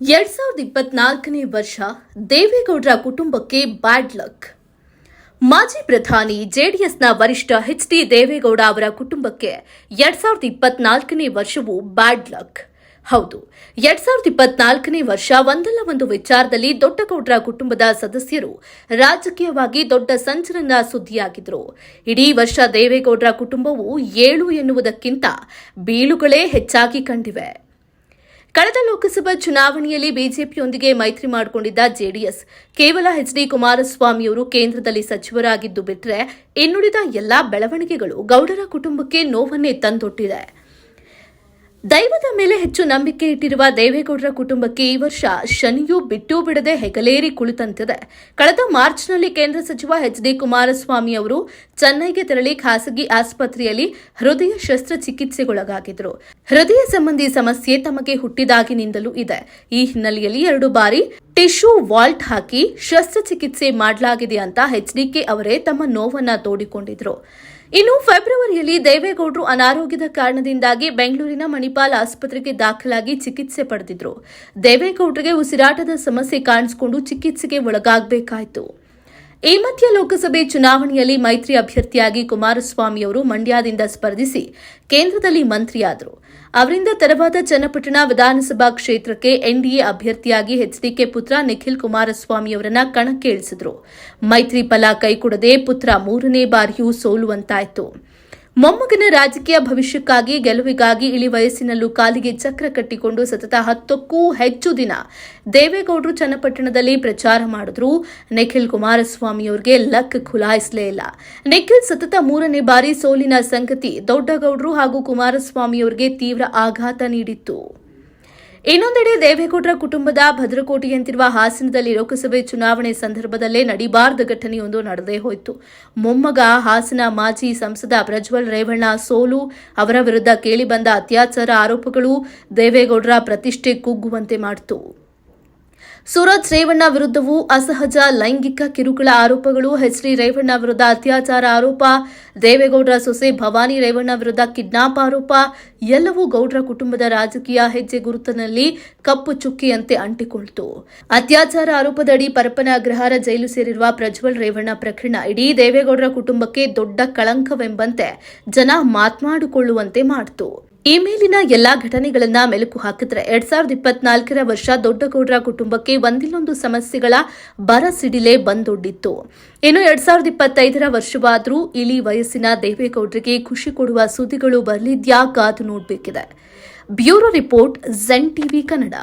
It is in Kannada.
ಎರಡ್ ಸಾವಿರದ ಇಪ್ಪತ್ನಾಲ್ಕನೇ ವರ್ಷ ದೇವೇಗೌಡರ ಕುಟುಂಬಕ್ಕೆ ಬ್ಯಾಡ್ ಲಕ್. ಮಾಜಿ ಪ್ರಧಾನಿ ಜೆಡಿಎಸ್ನ ವರಿಷ್ಠ ಎಚ್ ಡಿ ದೇವೇಗೌಡ ಅವರ ಕುಟುಂಬಕ್ಕೆ ಎರಡ್ ಸಾವಿರದ ಇಪ್ಪತ್ನಾಲ್ಕನೇ ವರ್ಷವು ಬ್ಯಾಡ್ ಲಕ್. ಹೌದು, ಎರಡ್ ಸಾವಿರದ ಇಪ್ಪತ್ನಾಲ್ಕನೇ ವರ್ಷ ಒಂದಲ್ಲ ಒಂದು ವಿಚಾರದಲ್ಲಿ ದೊಡ್ಡಗೌಡರ ಕುಟುಂಬದ ಸದಸ್ಯರು ರಾಜಕೀಯವಾಗಿ ದೊಡ್ಡ ಸಂಚಲನ ಸುದ್ದಿಯಾಗಿದ್ರು. ಇಡೀ ವರ್ಷ ದೇವೇಗೌಡರ ಕುಟುಂಬವು ಏಳು ಎನ್ನುವುದಕ್ಕಿಂತ ಬೀಳುಗಳೇ ಹೆಚ್ಚಾಗಿ ಕಂಡಿವೆ. ಕಳೆದ ಲೋಕಸಭಾ ಚುನಾವಣೆಯಲ್ಲಿ ಬಿಜೆಪಿಯೊಂದಿಗೆ ಮೈತ್ರಿ ಮಾಡಿಕೊಂಡಿದ್ದ ಜೆಡಿಎಸ್. ಕೇವಲ ಎಚ್ ಡಿ ಕುಮಾರಸ್ವಾಮಿಯವರು ಕೇಂದ್ರದಲ್ಲಿ ಸಚಿವರಾಗಿದ್ದು ಬಿಟ್ಟರೆ ಇನ್ನುಳಿದ ಎಲ್ಲಾ ಬೆಳವಣಿಗೆಗಳು ಗೌಡರ ಕುಟುಂಬಕ್ಕೆ ನೋವನ್ನೇ ತಂದೊಡ್ಡಿದೆ ದೈವದ ಮೇಲೆ ಹೆಚ್ಚು ನಂಬಿಕೆ ಇಟ್ಟಿರುವ ದೇವೇಗೌಡರ ಕುಟುಂಬಕ್ಕೆ ಈ ವರ್ಷ ಶನಿಯು ಬಿಟ್ಟು ಬಿಡದೆ ಹೆಗಲೇರಿ ಕುಳಿತಂತಿದೆ. ಕಳೆದ ಮಾರ್ಚ್ನಲ್ಲಿ ಕೇಂದ್ರ ಸಚಿವ ಎಚ್ ಡಿ ಕುಮಾರಸ್ವಾಮಿ ಅವರು ಚೆನ್ನೈಗೆ ತೆರಳಿ ಖಾಸಗಿ ಆಸ್ಪತ್ರೆಯಲ್ಲಿ ಹೃದಯ ಶಸ್ತ್ರಚಿಕಿತ್ಸೆಗೊಳಗಾಗಿದ್ದರು. ಹೃದಯ ಸಂಬಂಧಿ ಸಮಸ್ಯೆ ತಮಗೆ ಹುಟ್ಟಿದಾಗಿನಿಂದಲೂ ಇದೆ. ಈ ಹಿನ್ನೆಲೆಯಲ್ಲಿ ಎರಡು ಬಾರಿ ಟಿಶ್ಯೂ ವಾಲ್ಟ್ ಹಾಕಿ ಶಸ್ತ್ರಚಿಕಿತ್ಸೆ ಮಾಡಲಾಗಿದೆ ಅಂತ ಎಚ್ಡಿಕೆ ಅವರೇ ತಮ್ಮ ನೋವನ್ನ ತೋಡಿಕೊಂಡಿದ್ರು. ಇನ್ನು ಫೆಬ್ರವರಿಯಲ್ಲಿ ದೇವೇಗೌಡರು ಅನಾರೋಗ್ಯದ ಕಾರಣದಿಂದಾಗಿ ಬೆಂಗಳೂರಿನ ಮಣಿಪಾಲ್ ಆಸ್ಪತ್ರೆಗೆ ದಾಖಲಾಗಿ ಚಿಕಿತ್ಸೆ ಪಡೆದಿದ್ರು. ದೇವೇಗೌಡರಿಗೆ ಉಸಿರಾಟದ ಸಮಸ್ಯೆ ಕಾಣಿಸಿಕೊಂಡು ಚಿಕಿತ್ಸೆಗೆ ಒಳಗಾಗಬೇಕಾಯಿತು. ಈ ಮಧ್ಯ ಲೋಕಸಭೆ ಚುನಾವಣೆಯಲ್ಲಿ ಮೈತ್ರಿ ಅಭ್ಯರ್ಥಿಯಾಗಿ ಕುಮಾರಸ್ವಾಮಿ ಅವರು ಮಂಡ್ಯದಿಂದ ಸ್ಪರ್ಧಿಸಿ ಕೇಂದ್ರದಲ್ಲಿ ಮಂತ್ರಿಯಾದರು. ಅವರಿಂದ ತೆರವಾದ ಚನ್ನಪಟ್ಟಣ ವಿಧಾನಸಭಾ ಕ್ಷೇತ್ರಕ್ಕೆ ಎನ್ಡಿಎ ಅಭ್ಯರ್ಥಿಯಾಗಿ ಎಚ್ಡಿಕೆ ಪುತ್ರ ನಿಖಿಲ್ ಕುಮಾರಸ್ವಾಮಿ ಅವರನ್ನ ಕಣಕ್ಕೆ ಇಳಿಸಿದ್ರು ಮೈತ್ರಿ ಫಲ ಕೈಕೊಡದೆ ಪುತ್ರ ಮೂರನೇ ಬಾರಿಯೂ ಸೋಲುವಂತಾಯಿತು. ಮೊಮ್ಮಗನ ರಾಜಕೀಯ ಭವಿಷ್ಯಕ್ಕಾಗಿ ಗೆಲುವಿಗಾಗಿ ಇಳಿ ವಯಸ್ಸಿನಲ್ಲೂ ಕಾಲಿಗೆ ಚಕ್ರ ಕಟ್ಟಿಕೊಂಡು ಸತತ ಹತ್ತಕ್ಕೂ ಹೆಚ್ಚು ದಿನ ದೇವೇಗೌಡರು ಚನ್ನಪಟ್ಟಣದಲ್ಲಿ ಪ್ರಚಾರ ಮಾಡಿದ್ರು. ನಿಖಿಲ್ ಕುಮಾರಸ್ವಾಮಿ ಅವರಿಗೆ ಲಕ್ ಖುಲಾಯಿಸಲೇ ಇಲ್ಲ. ನಿಖಿಲ್ ಸತತ ಮೂರನೇ ಬಾರಿ ಸೋಲಿನ ಸಂಗತಿ ದೊಡ್ಡಗೌಡರು ಹಾಗೂ ಕುಮಾರಸ್ವಾಮಿಯವರಿಗೆ ತೀವ್ರ ಆಘಾತ ನೀಡಿತ್ತು. ಇನ್ನೊಂದೆಡೆ ದೇವೇಗೌಡರ ಕುಟುಂಬದ ಭದ್ರಕೋಟೆಯಂತಿರುವ ಹಾಸನದಲ್ಲಿ ಲೋಕಸಭೆ ಚುನಾವಣೆ ಸಂದರ್ಭದಲ್ಲೇ ನಡಿಬಾರದ ಘಟನೆಯೊಂದು ನಡೆದೇ ಹೋಯಿತು. ಮೊಮ್ಮಗ ಹಾಸನ ಮಾಜಿ ಸಂಸದ ಪ್ರಜ್ವಲ್ ರೇವಣ್ಣ, ಸೋಲು, ಅವರ ವಿರುದ್ಧ ಕೇಳಿಬಂದ ಅತ್ಯಾಚಾರ ಆರೋಪಗಳು ದೇವೇಗೌಡರ ಪ್ರತಿಷ್ಠೆ ಕುಗ್ಗುವಂತೆ ಮಾಡಿತು. ಸೂರಜ್ ರೇವಣ್ಣ ವಿರುದ್ಧವೂ ಅಸಹಜ ಲೈಂಗಿಕ ಕಿರುಕುಳ ಆರೋಪಗಳು. ಎಚ್ಡಿ ರೇವಣ್ಣ ವಿರುದ್ಧ ಅತ್ಯಾಚಾರ ಆರೋಪ. ದೇವೇಗೌಡರ ಸೊಸೆ ಭವಾನಿ ರೇವಣ್ಣ ವಿರುದ್ಧ ಕಿಡ್ನಾಪ್ ಆರೋಪ. ಎಲ್ಲವೂ ಗೌಡ್ರ ಕುಟುಂಬದ ರಾಜಕೀಯ ಹೆಜ್ಜೆ ಗುರುತಿನಲ್ಲಿ ಕಪ್ಪು ಚುಕ್ಕಿಯಂತೆ ಅಂಟಿಕೊಳ್ತು. ಅತ್ಯಾಚಾರ ಆರೋಪದಡಿ ಪರಪ್ಪನ ಅಗ್ರಹಾರ ಜೈಲು ಸೇರಿರುವ ಪ್ರಜ್ವಲ್ ರೇವಣ್ಣ ಪ್ರಕರಣ ಇಡೀ ದೇವೇಗೌಡರ ಕುಟುಂಬಕ್ಕೆ ದೊಡ್ಡ ಕಳಂಕವೆಂಬಂತೆ ಜನ ಮಾತನಾಡಿಕೊಳ್ಳುವಂತೆ ಮಾಡಿತು. ಈ ಮೇಲಿನ ಎಲ್ಲಾ ಘಟನೆಗಳನ್ನ ಮೆಲುಕು ಹಾಕಿದ್ರೆ ಎರಡ್ ಸಾವಿರದ ಇಪ್ಪತ್ನಾಲ್ಕರ ವರ್ಷ ದೊಡ್ಡಗೌಡರ ಕುಟುಂಬಕ್ಕೆ ಒಂದಿಲ್ಲೊಂದು ಸಮಸ್ಯೆಗಳ ಬರ ಸಿಡಿಲೆ ಬಂದೊಡ್ಡಿತ್ತು. ಇನ್ನು ಎರಡ್ ಸಾವಿರದ ಇಪ್ಪತ್ತೈದರ ವರ್ಷವಾದರೂ ಇಳಿ ವಯಸ್ಸಿನ ದೇವೇಗೌಡರಿಗೆ ಖುಷಿ ಕೊಡುವ ಸುದ್ದಿಗಳು ಬರಲಿದ್ಯಾ ಕಾದು ನೋಡಬೇಕಿದೆ. Bureau report Zen TV Kannada.